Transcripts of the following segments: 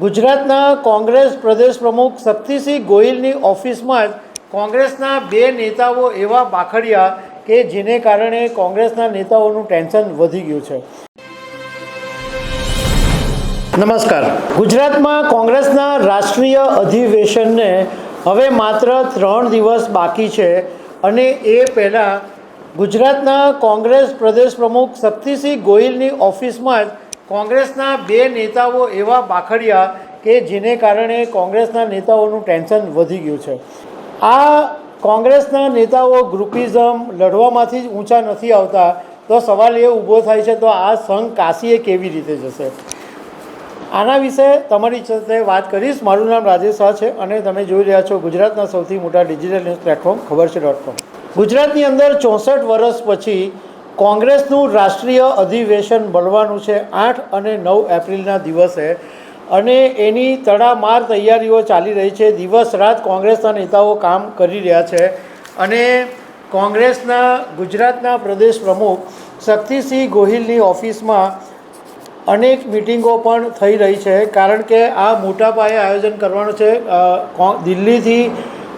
ગુજરાતના કોંગ્રેસ પ્રદેશ પ્રમુખ શક્તિસિંહ ગોહિલની ઓફિસમાં જ કોંગ્રેસના બે નેતાઓ એવા બાખડ્યા કે જેને કારણે કોંગ્રેસના નેતાઓનું ટેન્શન વધી ગયું છે. નમસ્કાર. ગુજરાતમાં કોંગ્રેસના રાષ્ટ્રીય અધિવેશનને હવે માત્ર ત્રણ દિવસ બાકી છે અને એ પહેલાં ગુજરાતના કોંગ્રેસ પ્રદેશ પ્રમુખ શક્તિસિંહ ગોહિલની ઓફિસમાં જ કોંગ્રેસના બે નેતાઓ એવા બાખડિયા કે જેને કારણે કોંગ્રેસના નેતાઓનું ટેન્શન વધી ગયું છે. આ કોંગ્રેસના નેતાઓ ગ્રુપિઝમ લડવામાંથી જ ઊંચા નથી આવતા, તો સવાલ એ ઊભો થાય છે, તો આ સંઘ કાશીએ કેવી રીતે જશે? આના વિશે તમારી સાથે વાત કરીશ. મારું નામ રાજેશ શાહ છે અને તમે જોઈ રહ્યા છો ગુજરાતના સૌથી મોટા ડિજિટલ ન્યૂઝ પ્લેટફોર્મ, ખબર છે ડોટ કોમ ગુજરાતની અંદર ચોસઠ વર્ષ પછી કોંગ્રેસનું રાષ્ટ્રીય અધિવેશન મળવાનું છે આઠ અને નવ એપ્રિલના દિવસે. અને એની તડામાર તૈયારીઓ ચાલી રહી છે. દિવસ રાત કોંગ્રેસના નેતાઓ કામ કરી રહ્યા છે. અને કોંગ્રેસના ગુજરાતના પ્રદેશ પ્રમુખ શક્તિસિંહ ગોહિલની ઓફિસમાં અનેક મિટિંગો પણ થઈ રહી છે. કારણ કે આ મોટા પાયે આયોજન કરવાનું છે. દિલ્હીથી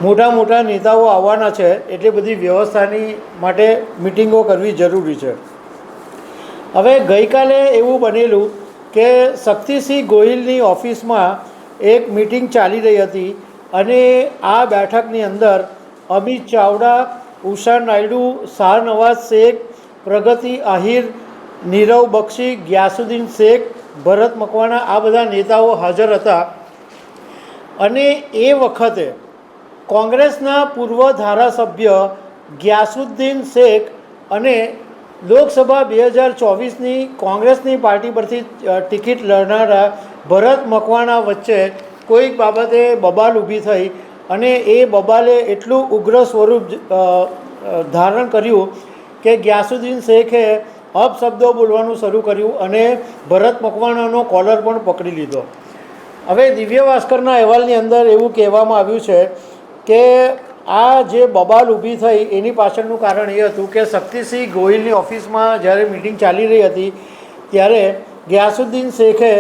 મોટા મોટા નેતાઓ આવવાના છે એટલે બધી વ્યવસ્થાની માટે મિટિંગો કરવી જરૂરી છે. હવે ગઈકાલે એવું બનેલું કે શક્તિસિંહ ગોહિલની ઓફિસમાં એક મિટિંગ ચાલી રહી હતી અને આ બેઠકની અંદર અમિત ચાવડા, ઉષા નાયડુ, શાહનવાઝ શેખ, પ્રગતિ આહિર, નીરવ બક્ષી, ગ્યાસુદ્દીન શેખ, ભરત મકવાણા આ બધા નેતાઓ હાજર હતા. અને એ વખતે કોંગ્રેસના પૂર્વ ધારાસભ્ય ગ્યાસુદ્દીન શેખ અને લોકસભા બે હજાર ચોવીસની કોંગ્રેસની પાર્ટી પરથી ટિકિટ લડનારા ભરત મકવાણા વચ્ચે કોઈક બાબતે બબાલ ઊભી થઈ અને એ બબાલે એટલું ઉગ્ર સ્વરૂપ ધારણ કર્યું કે ગ્યાસુદ્દીન શેખે અપશબ્દો બોલવાનું શરૂ કર્યું અને ભરત મકવાણાનો કોલર પણ પકડી લીધો. હવે દિવ્ય ભાસ્કરના અહેવાલની અંદર એવું કહેવામાં આવ્યું છે કે આ જે બબાલ ઊભી થઈ એની પાછળનું કારણ એ હતું કે શક્તિસિંહ ગોહિલની ઓફિસમાં જ્યારે મિટિંગ ચાલી રહી હતી, ત્યારે ગ્યાસુદ્દીન શેખે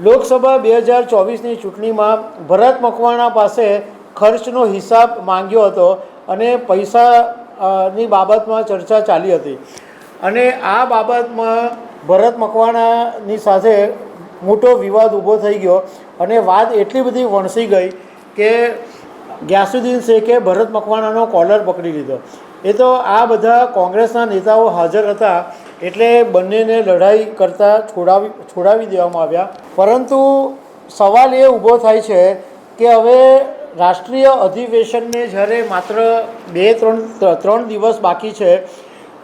લોકસભા બે હજાર ચોવીસની ચૂંટણીમાં ભરત મકવાણા પાસે ખર્ચનો હિસાબ માંગ્યો હતો અને પૈસા ની બાબતમાં ચર્ચા ચાલી હતી. અને આ બાબતમાં ભરત મકવાણાની સાથે મોટો વિવાદ ઊભો થઈ ગયો અને વાત એટલી બધી વણસી ગઈ કે ગ્યાસુદ્દીન શેખે ભરત મકવાણાનો કોલર પકડી લીધો. એ તો આ બધા કોંગ્રેસના નેતાઓ હાજર હતા એટલે બંનેને લડાઈ કરતાં છોડાવી છોડાવી દેવામાં આવ્યા. પરંતુ સવાલ એ ઊભો થાય છે કે હવે રાષ્ટ્રીય અધિવેશનને જ્યારે માત્ર બે, ત્રણ ત્રણ દિવસ બાકી છે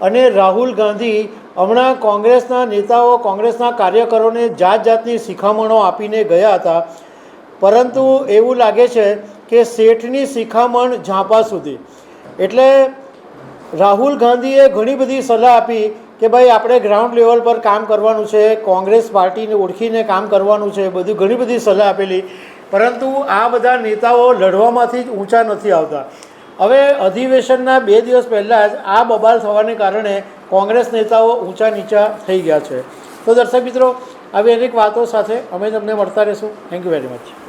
અને રાહુલ ગાંધી હમણાં કોંગ્રેસના નેતાઓ કોંગ્રેસના કાર્યકરોને જાત જાતની શિખામણો આપીને ગયા હતા પરંતુ એવું લાગે છે કે શેઠની શિખામણ ઝાંપા સુધી. એટલે રાહુલ ગાંધીએ ઘણી બધી સલાહ આપી કે ભાઈ, આપણે ગ્રાઉન્ડ લેવલ પર કામ કરવાનું છે, કોંગ્રેસ પાર્ટીને ઓળખીને કામ કરવાનું છે, બધું ઘણી બધી સલાહ આપેલી. પરંતુ આ બધા નેતાઓ લડવામાંથી જ ઊંચા નથી આવતા. હવે અધિવેશનના બે દિવસ પહેલાં જ આ બબાલ થવાને કારણે કોંગ્રેસ નેતાઓ ઊંચા નીચા થઈ ગયા છે. તો દર્શક મિત્રો, આવી અનેક વાતો સાથે અમે તમને મળતા રહીશું. Thank you very much